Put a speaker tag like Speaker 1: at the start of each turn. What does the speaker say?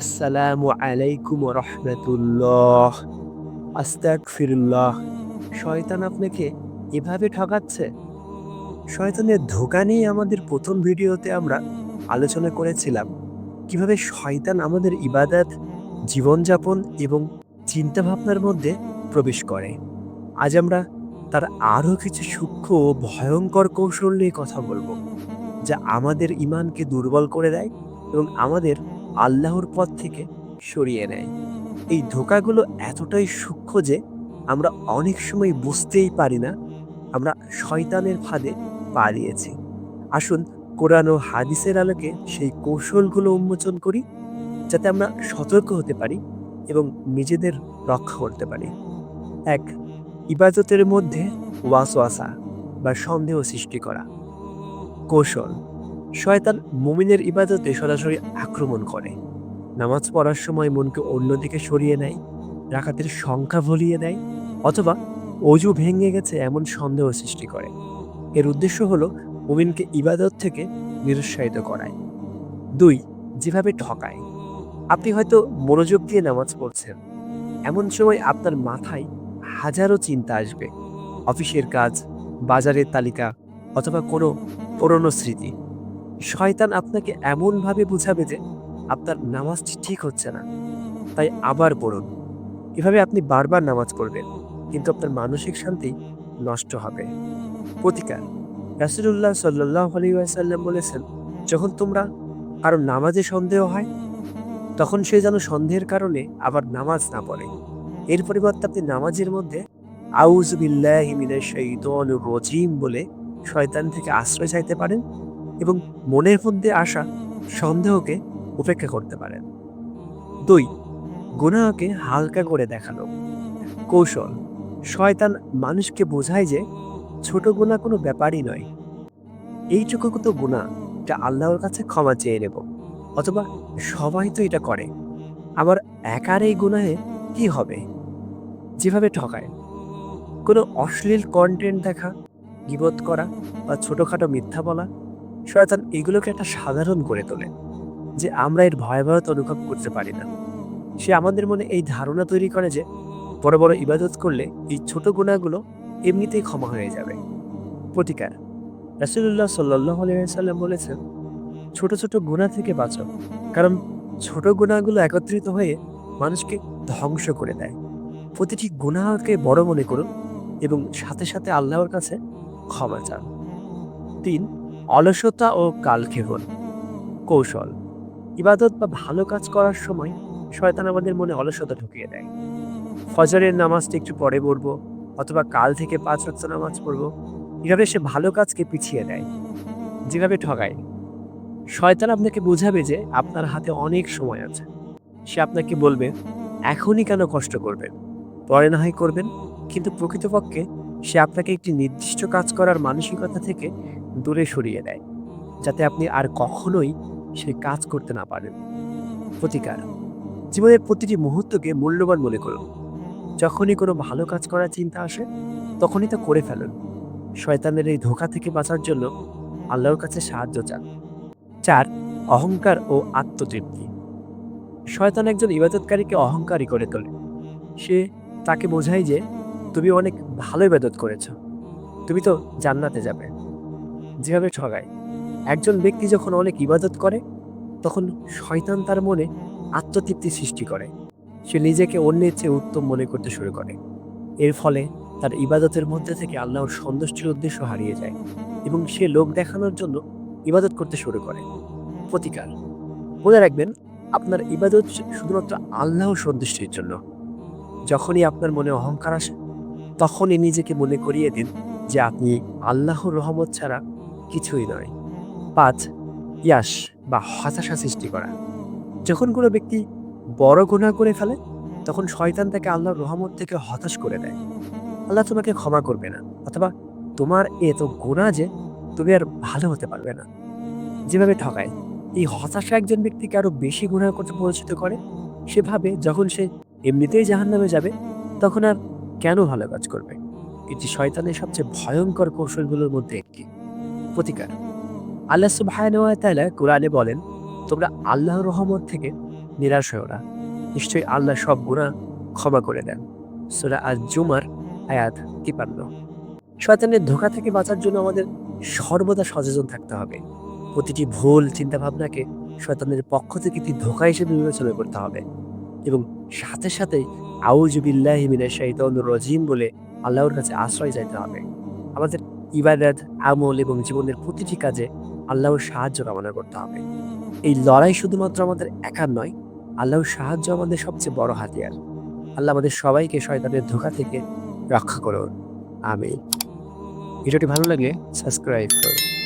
Speaker 1: আসসালামু আলাইকুম রহমতুল্লাহ। আস্তাক ফিরুল্লাহ শয়তান আপনাকে এভাবে ঠকাচ্ছে? শয়তানের ধোকা নিয়ে আমাদের প্রথম ভিডিওতে আমরা আলোচনা করেছিলাম, কীভাবে শয়তান আমাদের ইবাদত, জীবনযাপন এবং চিন্তাভাবনার মধ্যে প্রবেশ করে। আজ আমরা তার আরও কিছু সূক্ষ্ম ও ভয়ঙ্কর কৌশল নিয়ে কথা বলব, যা আমাদের ইমানকে দুর্বল করে দেয় এবং আমাদের আল্লাহর পথ থেকে সরিয়ে নেয়। এই ধোকাগুলো এতটাই সূক্ষ্ম যে আমরা অনেক সময় বুঝতেই পারি না, আমরা শয়তানের ফাঁদে পা দিয়েছি। আসুন কোরআন ও হাদিসের আলোকে সেই কৌশলগুলো উন্মোচন করি, যাতে আমরা সতর্ক হতে পারি এবং নিজেদের রক্ষা করতে পারি। এক, ইবাদতের মধ্যে ওয়াসওয়াসা বা সন্দেহ সৃষ্টি করা। কৌশল শয়তান মুমিনের ইবাদতে সরাসরি আক্রমণ করে। নামাজ পড়ার সময় মনকে অন্যদিকে সরিয়ে নেয়, রাকাতের সংখ্যা ভুলিয়ে দেয়, অথবা অজু ভেঙে গেছে এমন সন্দেহ সৃষ্টি করে। এর উদ্দেশ্য হলো মুমিনকে ইবাদত থেকে নিরুৎসাহিত করায়। দুই, যেভাবে ঠকায়। আপনি হয়তো মনোযোগ দিয়ে নামাজ পড়ছেন। এমন সময় আপনার মাথায় হাজারো চিন্তা আসবে। অফিসের কাজ, বাজারের তালিকা, অথবা কোনো পুরনো স্মৃতি। শয়তান আপনাকে এমনভাবে বুঝাবে যে আপনার নামাজটি ঠিক হচ্ছে না। তাই আবার পড়ুন। এভাবে আপনি বারবার নামাজ পড়বেন, কিন্তু আপনার মানসিক শান্তি নষ্ট হবে। প্রতিকার। রাসুলুল্লাহ সাল্লাহ আলিউসাল্লাম বলেছেন, যখন তোমরা কারও নামাজে সন্দেহ হয়, তখন সে যেন সন্দেহের কারণে আবার নামাজ না পড়ে। এর পরিবর্তে আপনি নামাজের মধ্যে আউজ বিল্লাহি রজিম বলে শয়তান থেকে আশ্রয় চাইতে পারেন। এবং মনের মধ্যে আসা সন্দেহকে উপেক্ষা করতে পারেন। দুই, গুনাহকে হালকা করে দেখানো। কৌশল, শয়তান মানুষকে বোঝায় যে ছোট গুণা কোনো ব্যাপারই নয়। এইটুকু তো গুণা যা আল্লাহর কাছে ক্ষমা চেয়ে নেব, অথবা সবাই তো এটা করে। আবার একার এই গুনাহে কি হবে? যেভাবে ঠকায়। কোনো অশ্লীল কন্টেন্ট দেখা, গিবত করা বা ছোটোখাটো মিথ্যা বলা শয়তান এগুলোকে একটা সাধারণ করে তোলে, যে আমরা এর ভয়াবহতা অনুভব করতে পারি না। সে আমাদের মনে এই ধারণা তৈরি করে যে বড় বড় ইবাদত করলে এই ছোট গুণাগুলো এমনিতেই ক্ষমা হয়ে যাবে। প্রতিকার। রাসুল্লাহ সাল্লাহ সাল্লাম বলেছেন, ছোট ছোট গুণা থেকে বাঁচো কারণ ছোট গুণাগুলো একত্রিত হয়ে মানুষকে ধ্বংস করে দেয়। প্রতিটি গুণাকে বড় মনে করুন এবং সাথে সাথে আল্লাহর কাছে ক্ষমা চান। তিন অলসতা ও কালক্ষেপণ। কৌশল। ইবাদত বা ভালো কাজ করার সময় শয়তান আমাদের মনে অলসতা ঢুকিয়ে দেয়। ফজরের নামাজটা একটু পরে পড়ব অথবা কাল থেকে পাঁচ রক্ত নামাজ পড়ব। এভাবে সে ভালো কাজকে পিছিয়ে দেয়। যেভাবে ঠগায়। শয়তান আপনাকে বোঝাবে যে আপনার হাতে অনেক সময় আছে। সে আপনাকে বলবে, এখনই কেন কষ্ট করবেন? পরে না হয় করবেন। কিন্তু প্রকৃতপক্ষে সে আপনাকে একটি নির্দিষ্ট কাজ করার মানসিকতা থেকে দূরে সরিয়ে দেয় যাতে আপনি আর কখনোই সেই কাজ করতে না পারেন। প্রতিকার। জীবনের প্রতিটি মুহূর্তকে মূল্যবান মনে করুন। যখনই কোনো ভালো কাজ করার চিন্তা আসে, তখনই তা করে ফেলুন। শয়তানের এই ধোকা থেকে বাঁচার জন্য আল্লাহর কাছে সাহায্য চান। চার, অহংকার ও আত্মতৃপ্তি। শয়তান একজন ইবাদতকারীকে অহংকারী করে তোলে। সে তাকে বোঝায় যে, তুমি অনেক ভালো ইবাদত করেছ। তুমি তো জান্নাতে যাবে। যেভাবে ঠগায়। একজন ব্যক্তি যখন অনেক ইবাদত করে, তখন শয়তান তার মনে আত্মতৃপ্তি সৃষ্টি করে। সে নিজেকে অন্যের চেয়ে উত্তম মনে করতে শুরু করে। এর ফলে তার ইবাদতের মধ্যে থেকে আল্লাহর সন্তুষ্টির উদ্দেশ্য হারিয়ে যায় এবং সে লোক দেখানোর জন্য ইবাদত করতে শুরু করে। প্রতিকার। মনে রাখবেন, আপনার ইবাদত শুধুমাত্র আল্লাহ সন্তুষ্টির জন্য। যখনই আপনার মনে অহংকার আসে, তখনই নিজেকে মনে করিয়ে দিন যে আপনি আল্লাহর রহমত ছাড়া কিছুই নয়। পাঁচ, ইয়াস বা হতাশা সৃষ্টি করা। যখন কোনো ব্যক্তি বড় গুণা করে ফেলে, তখন শয়তান তাকে আল্লাহর রহমত থেকে হতাশ করে দেয়। আল্লাহ তোমাকে ক্ষমা করবে না, অথবা তোমার এত গুণা যে তুমি আর ভালো হতে পারবে না। যেভাবে ঠকায়, এই হতাশা একজন ব্যক্তিকে আরও বেশি গুণা করতে পরিচিত করে। সেভাবে যখন সে এমনিতেই জাহান নামে যাবে, তখন আর কেন ভালো কাজ করবে? এটি শয়তানের সবচেয়ে ভয়ঙ্কর কৌশলগুলোর মধ্যে একটি। প্রতিকার। আল্লাহ সুবাহ কোরআনে বলেন, তোমরা আল্লাহর রহমত থেকে নিরাশ হয়েও না। নিশ্চয়ই আল্লাহ সব গুণা ক্ষমা করে দেন। সোরা আজ জুমার আয়াত তিপান্ন শয়তানের ধোকা থেকে বাঁচার জন্য আমাদের সর্বদা সচেতন থাকতে হবে। প্রতিটি ভুল, চিন্তাভাবনাকে শয়তানের পক্ষ থেকে একটি ধোকা হিসেবে বিবেচনা করতে হবে এবং সাথে সাথে আউজুবিল্লাহ মিনা শাইতানুর রজিম বলে আল্লাহর কাছে আশ্রয় চাইতে হবে। আমাদের ইবাদত, আমল এবং জীবনের প্রতিটি কাজে আল্লাহর সাহায্য কামনা করতে হবে। এই লড়াই শুধুমাত্র আমাদের একার নয়, আল্লাহর সাহায্য আমাদের সবচেয়ে বড় হাতিয়ার। আল্লাহ আমাদের সবাইকে শয়তানের ধোকা থেকে রক্ষা করুন। আমি ভিডিওটি ভালো লাগলে সাবস্ক্রাইব করুন।